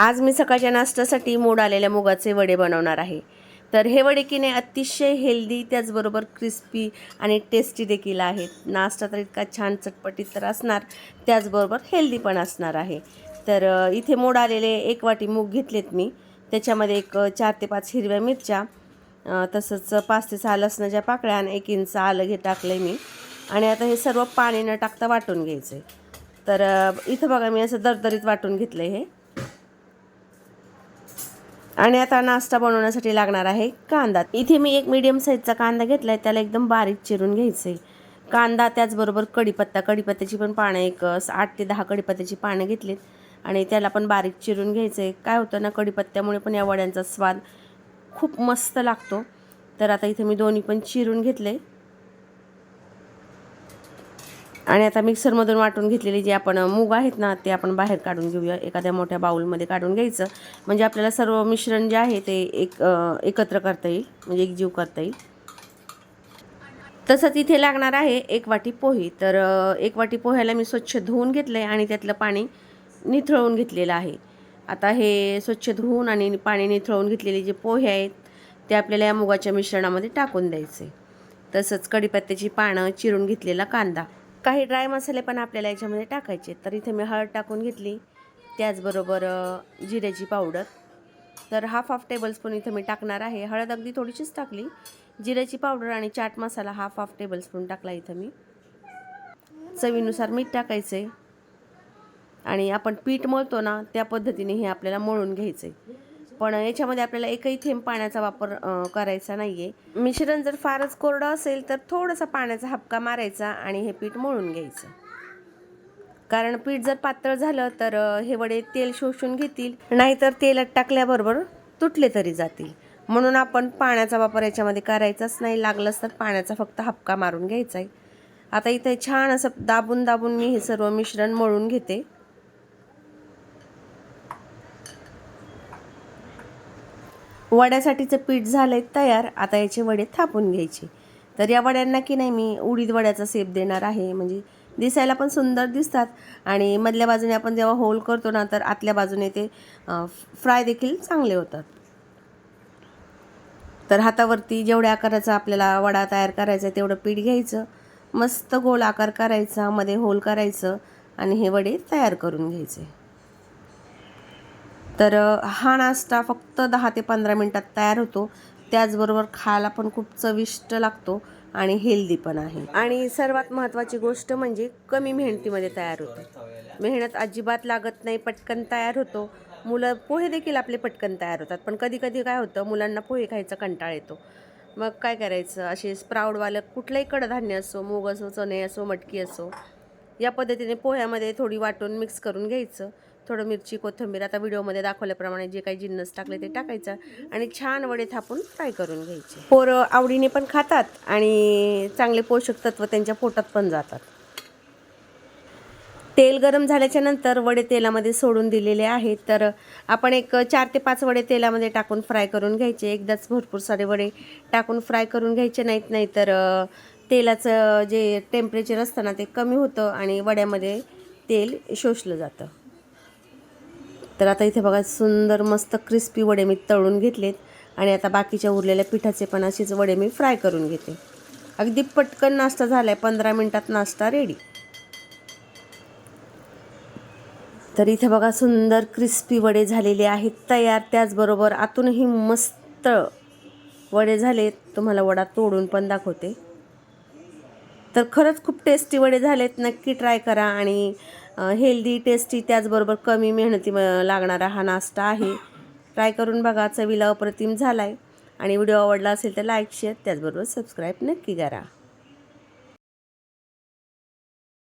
आज मी सकाळच्या नाश्त्यासाठी मोड आलेल्या मुगाचे वडे बनवणार आहे. तर हे वडे की नाही अतिशय हेल्दी त्याचबरोबर क्रिस्पी आणि टेस्टी देखील आहेत. नाश्ता तर इतका छान चटपटीत तर असणार त्याचबरोबर हेल्दी पण असणार आहे. तर इथे मोड आलेले एक वाटी मूग घेतलेत मी. त्याच्यामध्ये एक चार ते पाच हिरव्या मिरच्या तसंच पाच ते सहा लसणाच्या पाकळ्या आणि एक इंच आलं घे टाकलं आहे मी. आणि आता हे सर्व पाणी न टाकता वाटून घ्यायचं आहे तर इथं बघा मी असं दरदरीत वाटून घेतलं हे. आणि आता नाश्ता बनवण्यासाठी लागणार आहे कांदा. इथे मी एक मीडियम साईजचा कांदा घेतला आहे त्याला एकदम बारीक चिरून घ्यायचं आहे कांदा त्याचबरोबर कढीपत्ता कढीपत्त्याची पण पानं एक आठ ते दहा कढीपत्त्याची पानं घेतलीत. आणि त्याला पण बारीक चिरून घ्यायचं आहे काय होतं ना कढीपत्त्यामुळे पण या वड्यांचा स्वाद खूप मस्त लागतो. तर आता इथे मी दोन्ही पण चिरून घेतले आणि आता मिक्सरमधून वाटून घेतलेली जे आपण मूग आहेत ना ते आपण बाहेर काढून घेऊया. एखाद्या मोठ्या बाऊलमध्ये काढून घ्यायचं. म्हणजे आपल्याला सर्व मिश्रण जे आहे ते एक एकत्र करता येईल. म्हणजे एकजीव करता येईल. तसंच इथे लागणार आहे एक वाटी पोहे. तर एक वाटी पोह्याला मी स्वच्छ धुवून घेतलं आहे आणि त्यातलं पाणी निथळवून घेतलेलं आहे. आता हे स्वच्छ धुवून आणि पाणी निथळवून घेतलेले जे पोहे आहेत ते आपल्याला या मुगाच्या मिश्रणामध्ये टाकून द्यायचे. तसंच कढीपत्त्याची पानं चिरून घेतलेला कांदा. काही ड्राय मसाले पण आपल्याला याच्यामध्ये टाकायचे. तर इथे मी हळद टाकून घेतली. त्याचबरोबर जिऱ्याची पावडर तर हाफ हाफ टेबलस्पून इथं मी टाकणार आहे. हळद अगदी थोडीशीच टाकली. जिऱ्याची पावडर आणि chaat masala half half tablespoon टाकला इथं मी. चवीनुसार मीठ टाकायचं आहे आणि आपण पीठ मळतो ना त्या पद्धतीने हे आपल्याला मळून घ्यायचं आहे पण याच्यामध्ये आपल्याला एकही थेंब पाण्याचा वापर करायचा नाही आहे मिश्रण जर फारच कोरडं असेल तर थोडासा पाण्याचा हपका मारायचा आणि हे पीठ मळून घ्यायचं. कारण पीठ जर पातळ झालं तर हे वडे तेल शोषून घेतील नाहीतर तेलात टाकल्याबरोबर तुटले तरी जातील. म्हणून आपण पाण्याचा वापर याच्यामध्ये करायचाच नाही. लागलंच तर पाण्याचा फक्त हपका मारून घ्यायचा आहे आता इथे छान असं दाबून दाबून मी हे सर्व मिश्रण मळून घेते. वड्यासाठीचं पीठ झालं आहे तयार आता याचे वडे थापून घ्यायचे. तर या वड्यांना की नाही मी उडीद वड्याचा सेप देणार आहे. म्हणजे दिसायला पण सुंदर दिसतात आणि मधल्या बाजूने आपण जेव्हा होल करतो ना तर आतल्या बाजूने ते फ्राय देखील चांगले होतात. तर हातावरती जेवढ्या आकाराचा आपल्याला वडा तयार करायचा आहे तेवढं पीठ घ्यायचं. मस्त गोल आकार करायचा मध्ये होल करायचं आणि हे वडे तयार करून घ्यायचे. तर हा नाश्ता फक्त दहा ते पंधरा मिनटात तयार होतो. त्याचबरोबर खायला पण खूप चविष्ट लागतो आणि हेल्दी पण आहे. आणि सर्वात महत्त्वाची गोष्ट म्हणजे कमी मेहनतीमध्ये तयार होतो. मेहनत अजिबात लागत नाही पटकन तयार होतो. मुलं पोहे देखील आपले पटकन तयार होतात. पण कधी कधी काय होतं मुलांना पोहे खायचा कंटाळ येतो. मग काय करायचं? असे स्प्राऊडवालं कुठलंही कडधान्य असो मूग असो चणे असो मटकी असो या पद्धतीने पोह्यामध्ये थोडी वाटून मिक्स करून घ्यायचं. थोडं मिरची कोथिंबीर आता व्हिडिओमध्ये दाखवल्याप्रमाणे जे काही जिन्नस टाकले ते टाकायचं आणि छान वडे थापून फ्राय करून घ्यायचे. पोरं आवडीने पण खातात आणि चांगले पोषक तत्व त्यांच्या पोटात पण जातात. तेल गरम झाल्याच्यानंतर वडे तेलामध्ये सोडून दिलेले आहेत. तर आपण एक चार ते पाच वडे तेलामध्ये टाकून फ्राय करून घ्यायचे. एकदाच भरपूर सारे वडे टाकून फ्राय करून घ्यायचे नाहीत नाही तर तेलाचं जे टेम्परेचर असतं ना ते कमी होतं आणि वड्यामध्ये तेल शोषलं जातं. तर आता इथे बघा सुंदर मस्त क्रिस्पी वडे मी तळून घेतलेत. आणि आता बाकीच्या उरलेल्या पिठाचे पण असेच वडे मी फ्राय करून घेते. अगदी पटकन नाश्ता झाला आहे पंधरा मिनटात नाश्ता रेडी तर इथे बघा सुंदर क्रिस्पी वडे झालेले आहेत तयार. त्याचबरोबर आतूनही मस्त वडे झालेत. तुम्हाला वडा तोडून पण दाखवते. तर खरंच खूप टेस्टी वडे झालेत. नक्की ट्राय करा. आणि हेल्दी टेस्टी त्याचबरोबर कमी मेहनती म- लागणारा हा नाश्ता आहे. ट्राय करून बघा चवीला अप्रतिम झाला आहे आणि व्हिडिओ आवडला असेल तर लाईक शेअर त्याचबरोबर सबस्क्राईब नक्की करा.